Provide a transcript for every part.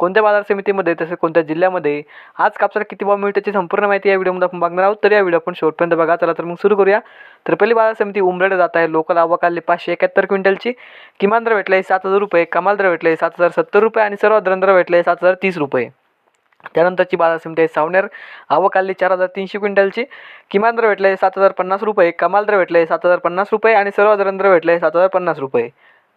कोणत्या बाजार समितीमध्ये तसेच कोणत्या जिल्ह्यामध्ये आज कापसाला किती भाव मिळतो त्याची संपूर्ण माहिती या व्हिडिओमध्ये आपण बघणार आहोत. तर या व्हिडिओ आपण शेवटपर्यंत बघा. चला तर मग सुरू करूया. तर पहिली बाजार समिती उमरेड जात आहे. लोकल आवक आली पाचशे एकाहत्तर क्विंटलची. किमान दर भेटले सात हजार रुपये. कमाल दर भेटले सात हजार सत्तर रुपये आणि सर्वात दर भेटले सात हजार तीस रुपये. त्यानंतरची बाजार समिती आहे सावनेर. आवक आली चार हजार तीनशे क्विंटलची. किमान दर भेटले सात हजार पन्नास रुपये. कमाल दर भेटले सात हजार पन्नास रुपये आणि सर्वात दर भेटले सात हजार पन्नास रुपये.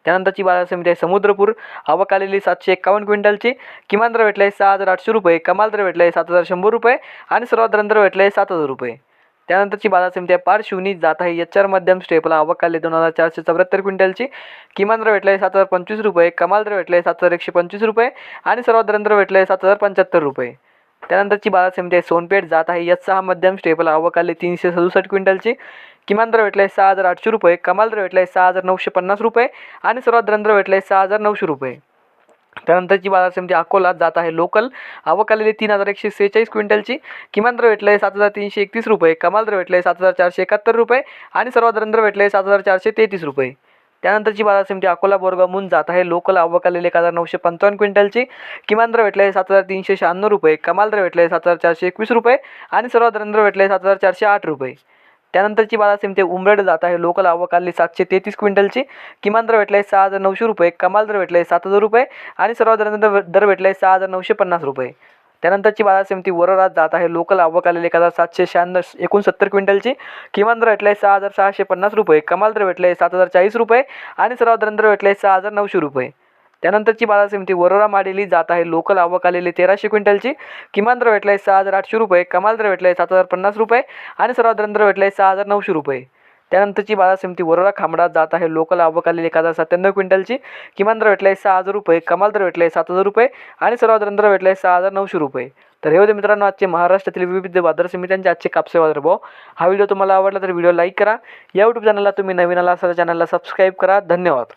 त्यानंतरची बाजार समिती आहे समुद्रपूर. आवक आलेली सातशे एक्कावन्न क्विंटलची. किमान दर भेटले सहा हजार आठशे रुपये. कमाल दर भेटले सात हजार शंभर रुपये. आणि सर्वात दर आहे सात हजार रुपये. त्यानंतरची बाजार समिती आहे पार जात आहे एच आर मध्यम स्टेपला. आवक आली दोन हजार चारशे चौऱ्याहत्तर क्विंटलची. किमान दर भेटले सात हजार पंचवीस रुपये. कमाल दर भेटले सात हजार एकशे पंचवीस रुपये. आणि सर्वात दर आहे सात हजार पंच्याहत्तर रुपये. त्यानंतरची बाजार समिती आहे सोनपेठ. जात आहे एच सहा मध्यम स्टेपला. आवक आली तीनशे सदुसष्ट क्विंटलची. किमान दर भेटले सहा हजार आठशे रुपये कमाल दर भेटले सहा हजार नऊशे पन्नास रुपये आणि सर्वात दर भेटले सहा हजार नऊशे रुपये. त्यानंतरची बाजार समिती अकोला जात आहे लोकल. आवक आलेली तीन हजार एकशे सेहेचाळीस क्विंटलची. किमान दर भेटले सात हजार तीनशे एकतीस रुपये कमाल दर भेटले सात हजार चारशे एकाहत्तर रुपये आणि सर्वात दर भेटले सात हजार चारशे तेहतीस रुपये. त्यानंतरची बाजार समिती अकोला बोरगावहून जात आहे लोकल. आवक आलेली एक हजार नऊशे पंचावन्न क्विंटलची. किमान दर भेटले सात हजार तीनशे शहाण्णव रुपये कमाल दर भेटले सात हजार चारशे एकवीस रुपये आणि सर्वात दर भेटले सात हजार चारशे आठ रुपये. त्यानंतरची बाजार समिती उमरेड जात आहे. लोकल आवक आली सातशे तेहतीस क्विंटलची. किमान दर भेटले सहा हजार नऊशे रुपये. कमाल दर भेटले सात हजार रुपये. आणि सर्वात दर दर आहे सहा हजार नऊशे पन्नास रुपये. त्यानंतरची बाजार समिती वरोरात जात आहे. लोकल आवक आलेली एक हजार सातशे शहाण्णव एकोणसत्तर क्विंटलची. किमान दर भेटले सहा हजार सहाशे पन्नास रुपये. कमाल दर भेटले सात हजार चाळीस रुपये. आणि सर्वात दर भेटले सहा हजार नऊशे रुपये. त्यानंतरची बाजार समिती वरोरा माडेली जात आहे. लोकल आवक आलेली तेराशे क्विंटलची. किमान दर भेटला आहे सहा हजार आठशे रुपये. कमाल दर भेटले सात हजार पन्नास रुपये. आणि सर्वात दर आहे सहा हजार नऊशे रुपये. त्यानंतरची बाजार समिती वरोरा खांबडात जात आहे. लोकल आवक आलेली एक हजार सत्त्याण्णव क्विंटलची. किमान दर भेटला आहे सहा हजार रुपये. कमाल दर भेटला आहे सात हजार रुपये. आणि सर्वात दर आहे सहा हजार नऊशे रुपये. तर हे होते मित्रांनो आजचे महाराष्ट्रातील विविध बाजार समित्यांचे आजचे कापसे बाजार भाव. हा व्हिडिओ तुम्हाला आवडला तर व्हिडिओ लाईक करा. या यूट्यूब चॅनलला तुम्ही नवीन आला असाल चॅनलला सबस्क्राईब करा. धन्यवाद.